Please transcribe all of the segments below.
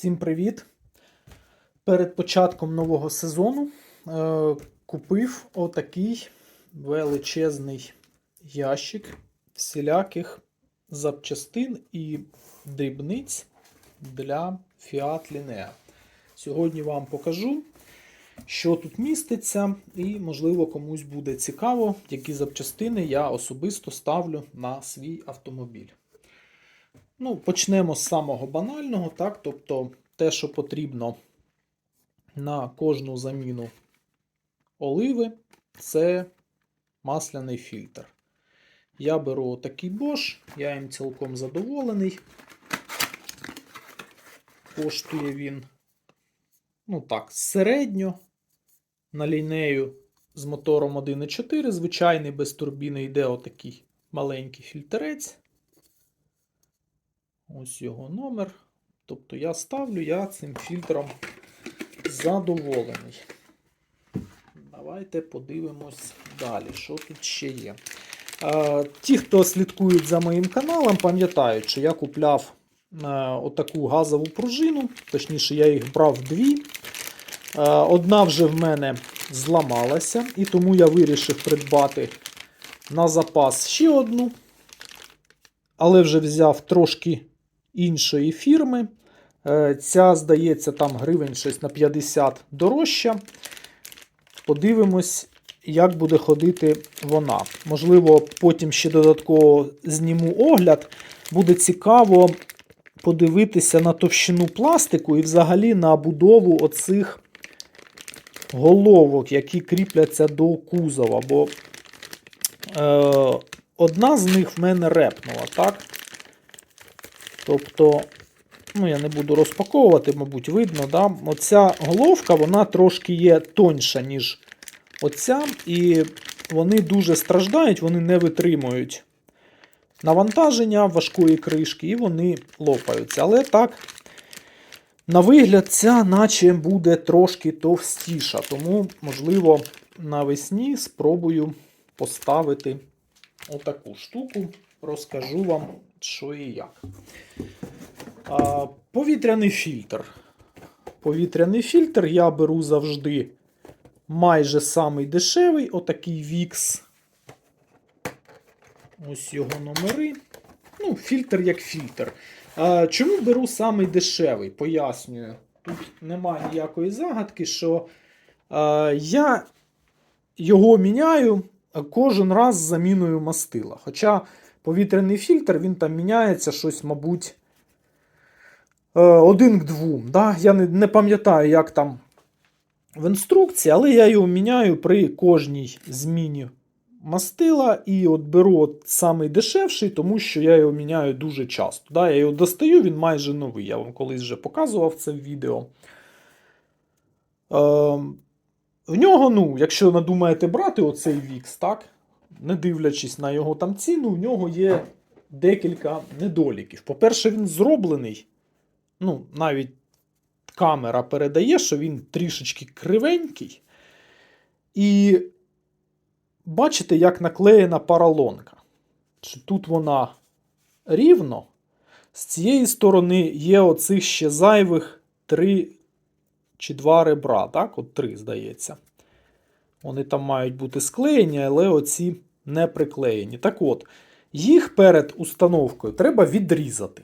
Всім привіт! Перед початком нового сезону е, купив отакий величезний ящик всіляких запчастин і дрібниць для Fiat Linea. Сьогодні вам покажу, що тут міститься, і, можливо, комусь буде цікаво, які запчастини я особисто ставлю на свій автомобіль. Ну, Почнемо з самого банального, так? тобто те, що потрібно на кожну заміну оливи, це масляний фільтр. Я беру такий Bosch, я їм цілком задоволений. Коштує він, ну так, середньо на лінею з мотором 1.4, звичайний без турбіни йде отакий маленький фільтрець. Ось його номер. Тобто я ставлю, я цим фільтром задоволений. Давайте подивимось далі, що тут ще є. Ті, хто слідкують за моїм каналом, пам'ятають, що я купляв е, отаку газову пружину, точніше, я їх брав дві. Е, одна вже в мене зламалася, і тому я вирішив придбати на запас ще одну. Але вже взяв трошки іншої фірми. Е, Ця, здається, там гривень щось на 50 дорожча. Подивимось, як буде ходити вона. Можливо, потім ще додатково зніму огляд. Буде цікаво подивитися на товщину пластику і взагалі на будову оцих головок, які кріпляться до кузова. Бо е, одна з них в мене репнула, так? Тобто, ну, я не буду розпаковувати, мабуть, видно. Да? Оця головка вона трошки є тоньша, ніж оця, і вони дуже страждають, вони не витримують навантаження важкої кришки, і вони лопаються. Але так, на вигляд, ця наче буде трошки товстіша. Тому, можливо, навесні спробую поставити отаку штуку. Розкажу вам, що і як. А, Повітряний фільтр. Повітряний фільтр я беру завжди майже самий дешевий, отакий VIX. Ось його номери. Ну, фільтр як фільтр. А, Чому беру самий дешевий? Пояснюю. Тут немає ніякої загадки, що а, я його міняю кожен раз заміною мастила. Хоча повітряний фільтр він там міняється щось, мабуть, е, один к двом. Да? Я не, не пам'ятаю, як там в інструкції, але я його міняю при кожній зміні мастила. І от беру от самий дешевший, тому що я його міняю дуже часто. Да? Я його достаю, він майже новий. Я вам колись вже показував це в відео. Е, в нього, ну, якщо надумаєте брати оцей VIX, так, не дивлячись на його там ціну, в нього є декілька недоліків. По-перше, він зроблений. Ну, навіть камера передає, що він трішечки кривенький. І бачите, як наклеєна паралонка. Що Тут вона рівно. З цієї сторони є оцих ще зайвих три чи два ребра. Так, от три, здається. Вони там мають бути склеєні, але оці не приклеєні. Так от, їх перед установкою треба відрізати.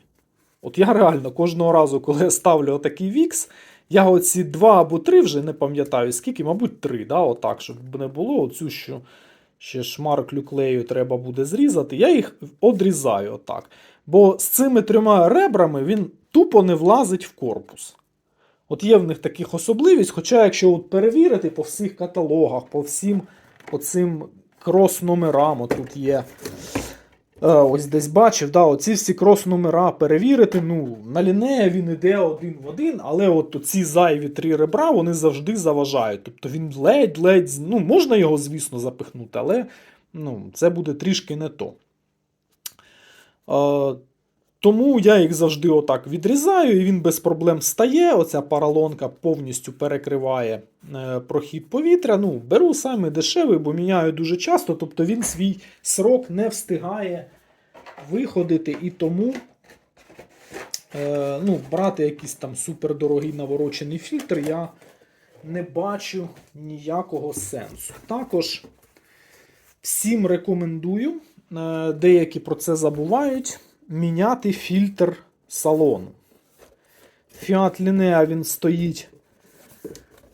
От я реально кожного разу, коли я ставлю отакий вікс, я оці два або три вже не пам'ятаю, скільки, мабуть, три. да, отак, щоб не було оцю, що ще шмарклю клею треба буде зрізати. Я їх одрізаю отак. Бо з цими трьома ребрами він тупо не влазить в корпус. От є в них таких особливість, хоча, якщо от перевірити по всіх каталогах, по всім оцим крос-номерам, тут є. Е, ось десь бачив, да, оці всі крос-номера перевірити. ну, На лінея він іде один в один, але от ці зайві три ребра вони завжди заважають. Тобто він ледь-ледь, ну, можна його, звісно, запихнути, але ну, це буде трішки не то. Тому я їх завжди отак відрізаю, і він без проблем стає. Оця паралонка повністю перекриває е, прохід повітря. Ну, Беру саме дешевий, бо міняю дуже часто, тобто він свій срок не встигає виходити. І тому е, ну, брати якийсь там супердорогий наворочений фільтр, я не бачу ніякого сенсу. Також всім рекомендую, е, деякі про це забувають, міняти фільтр салону. Fiat Linea він стоїть,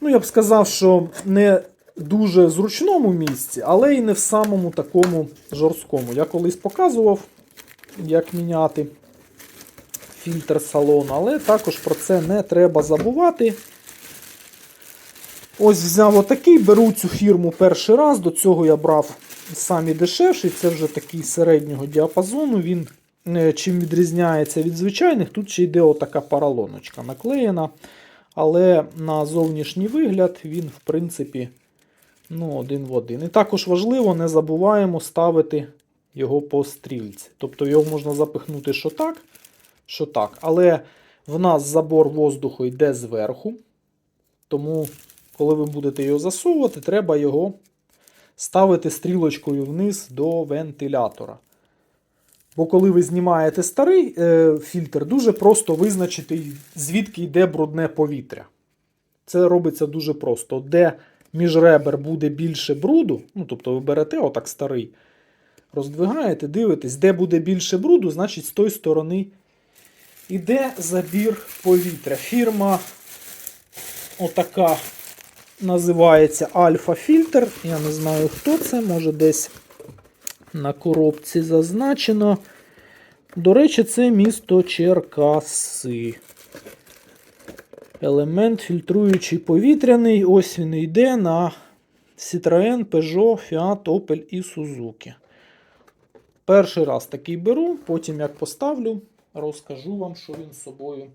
ну, я б сказав, що не дуже зручному місці, але і не в самому такому жорсткому. Я колись показував, як міняти фільтр салону, але також про це не треба забувати. Ось взяв отакий, беру цю фірму перший раз. До цього я брав самі дешевший, це вже такий середнього діапазону. Він чим відрізняється від звичайних, тут ще йде отака паралоночка наклеєна. Але на зовнішній вигляд він, в принципі, ну, один в один. І також важливо, не забуваємо ставити його по стрільці. Тобто його можна запихнути що так, що так. Але в нас забор воздуху йде зверху. Тому, коли ви будете його засовувати, треба його ставити стрілочкою вниз до вентилятора. Бо коли ви знімаєте старий е, фільтр, дуже просто визначити, звідки йде брудне повітря. Це робиться дуже просто. Де між ребер буде більше бруду, ну тобто ви берете отак старий, роздвигаєте, дивитесь, де буде більше бруду, значить з тої сторони йде забір повітря. Фірма отака називається Альфа Фільтр. Я не знаю, хто це, може десь на коробці зазначено. До речі, це місто Черкаси. Елемент фільтруючий повітряний. Ось він йде на Citroën, Peugeot, Fiat, Opel і Suzuki. Перший раз такий беру, потім як поставлю, розкажу вам, що він собою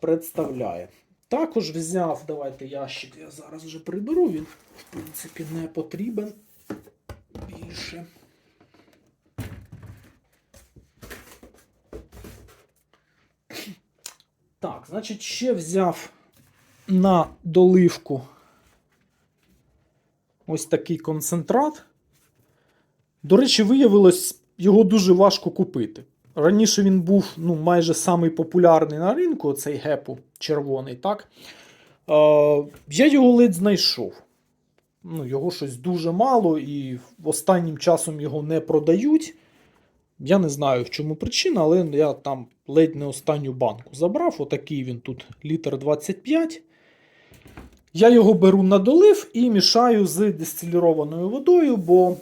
представляє. Також взяв, давайте ящик я зараз вже приберу, він, в принципі, не потрібен більше. Так, значить, ще взяв на доливку ось такий концентрат. До речі, виявилось, його дуже важко купити. Раніше він був ну, майже самий популярний на ринку, цей гепу червоний, так? Е, я його ледь знайшов. Ну, Його щось дуже мало, і останнім часом його не продають. Я не знаю, в чому причина, але я там ледь не останню банку забрав. Отакий він тут літр 25. Я його беру на долив і мішаю з дистилірованою водою, бо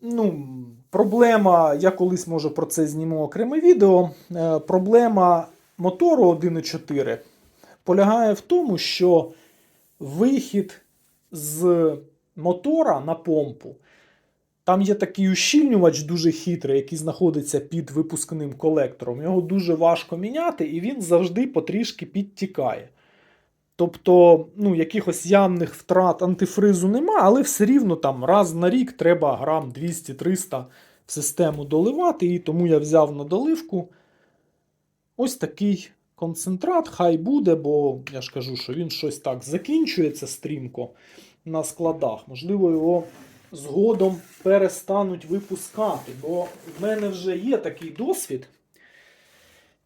ну, проблема, я колись може про це зніму окреме відео. Е, проблема мотору 1.4 полягає в тому, що вихід з мотора на помпу. Там є такий ущільнювач дуже хитрий, який знаходиться під випускним колектором. Його дуже важко міняти, і він завжди потрішки підтікає. Тобто, ну, якихось явних втрат антифризу нема, але все рівно там раз на рік треба грам 200-300 в систему доливати. І тому я взяв на доливку ось такий концентрат. Хай буде, бо я ж кажу, що він щось так закінчується стрімко на складах. Можливо, його згодом перестануть випускати, бо в мене вже є такий досвід.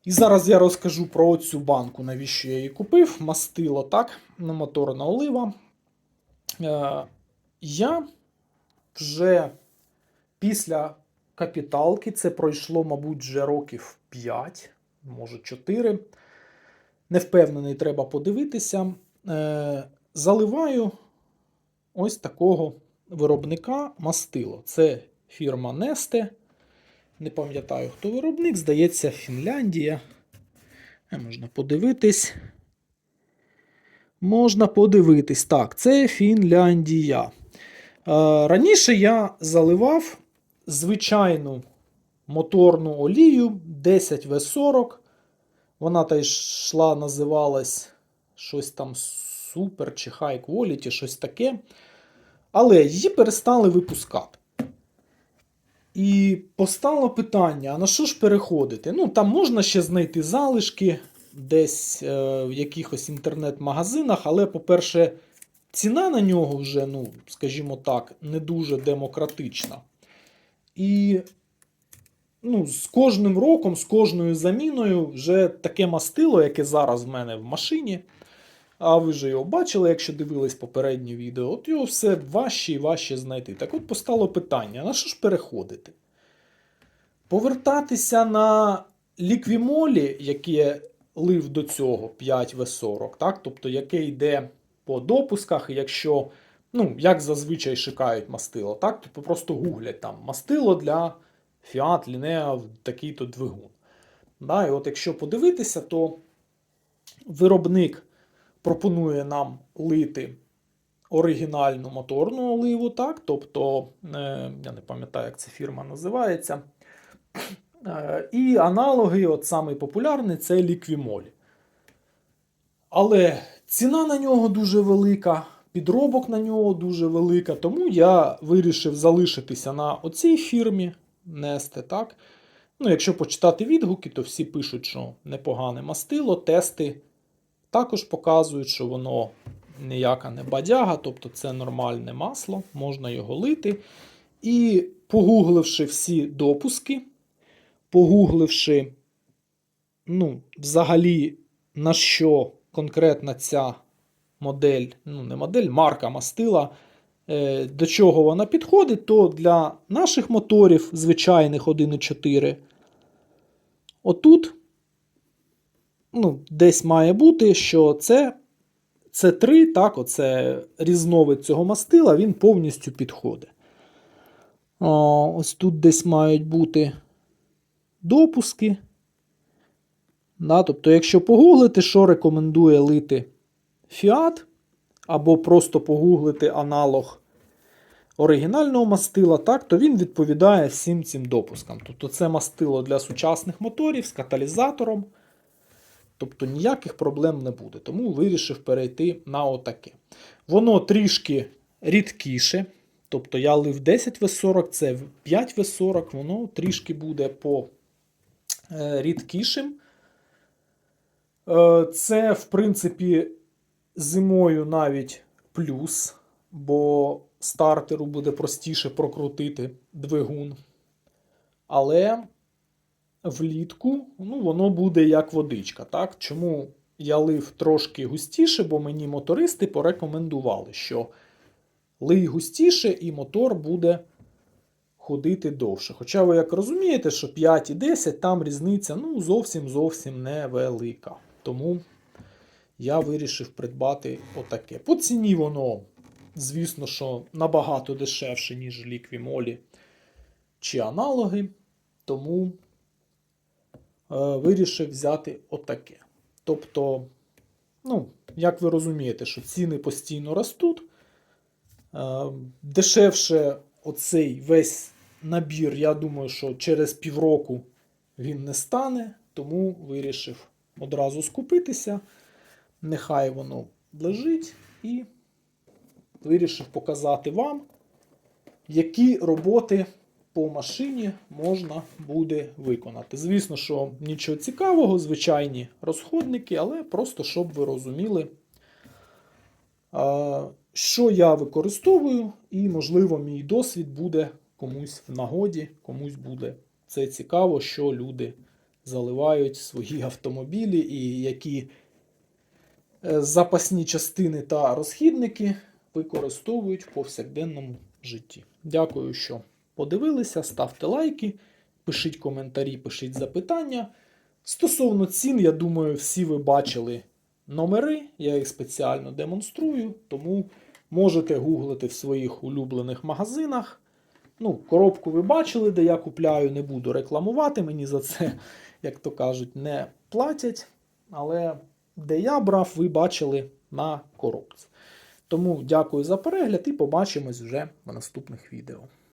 І зараз я розкажу про цю банку, навіщо я її купив. Мастило, так, на моторна олива. Е, я вже після капіталки, це пройшло, мабуть, вже років 5, може 4. Не впевнений, треба подивитися. Е, заливаю ось такого виробника мастило. Це фірма Neste. Не пам'ятаю, хто виробник, здається, Фінляндія. Е, Можна подивитись. Можна подивитись. Так, це Фінляндія. Е, раніше я заливав звичайну моторну олію 10В40. Вона та йшла, називалась щось там Super чи High Quality, щось таке. Але її перестали випускати. І постало питання: а на що ж переходити? Ну, там можна ще знайти залишки десь е, в якихось інтернет-магазинах, але, по-перше, ціна на нього вже, ну, скажімо так, не дуже демократична. І ну, з кожним роком, з кожною заміною, вже таке мастило, яке зараз в мене в машині. А ви вже його бачили, якщо дивились попереднє відео, от його все важче і важче знайти. Так от постало питання: на що ж переходити? Повертатися на ліквімолі, яке лив до цього 5В40, так? тобто яке йде по допусках, якщо, ну, як зазвичай шукають мастило, так? тобто просто гуглять там мастило для Fiat Linea такий-то двигун. Да? І от якщо подивитися, то виробник пропонує нам лити оригінальну моторну оливу, так? тобто, е, я не пам'ятаю, як ця фірма називається. Е, І аналоги, от самий популярний, це ліквімоль. Але ціна на нього дуже велика, підробок на нього дуже велика, тому я вирішив залишитися на оцій фірмі Несте. так? Ну, якщо почитати відгуки, то всі пишуть, що непогане мастило, тести також показують, що воно ніяка не бадяга, тобто це нормальне масло, можна його лити. І погугливши всі допуски, погугливши, ну, взагалі, на що конкретна ця модель, ну, не модель, марка мастила, е, до чого вона підходить, то для наших моторів, звичайних 1.4, отут ну, десь має бути, що це це 3, так, оце різновид цього мастила, він повністю підходить. О, ось тут десь мають бути допуски. Да, тобто, якщо погуглити, що рекомендує лити Fiat, або просто погуглити аналог оригінального мастила, так, то він відповідає всім цим допускам. Тобто це мастило для сучасних моторів з каталізатором. Тобто ніяких проблем не буде. Тому вирішив перейти на отаке. Воно трішки рідкіше. Тобто я лив 10 В40, це 5 В40, воно трішки буде по е, рідкішим. Е, Це, в принципі, зимою навіть плюс, бо стартеру буде простіше прокрутити двигун. Але влітку ну, воно буде як водичка. Так? Чому я лив трошки густіше, бо мені мотористи порекомендували, що лий густіше і мотор буде ходити довше. Хоча ви як розумієте, що 5 і 10 там різниця ну, зовсім зовсім невелика. Тому я вирішив придбати отаке. По ціні воно, звісно, що набагато дешевше, ніж ліквімолі чи аналоги. Тому вирішив взяти отаке. Тобто, ну, як ви розумієте, що ціни постійно ростуть. Е, дешевше оцей весь набір, я думаю, що через півроку він не стане, тому вирішив одразу скупитися. Нехай воно лежить і вирішив показати вам, які роботи по машині можна буде виконати. Звісно, що нічого цікавого, звичайні розходники, але просто щоб ви розуміли, що я використовую, і, можливо, мій досвід буде комусь в нагоді, комусь буде це цікаво, що люди заливають свої автомобілі і які е, запасні частини та розхідники використовують в повсякденному житті. Дякую, що подивилися. Ставте лайки, пишіть коментарі, пишіть запитання. Стосовно цін, я думаю, всі ви бачили номери, я їх спеціально демонструю, тому можете гуглити в своїх улюблених магазинах. Ну, коробку ви бачили, де я купляю, не буду рекламувати. Мені за це, як то кажуть, не платять. Але де я брав, ви бачили на коробці. Тому дякую за перегляд і побачимось вже в наступних відео.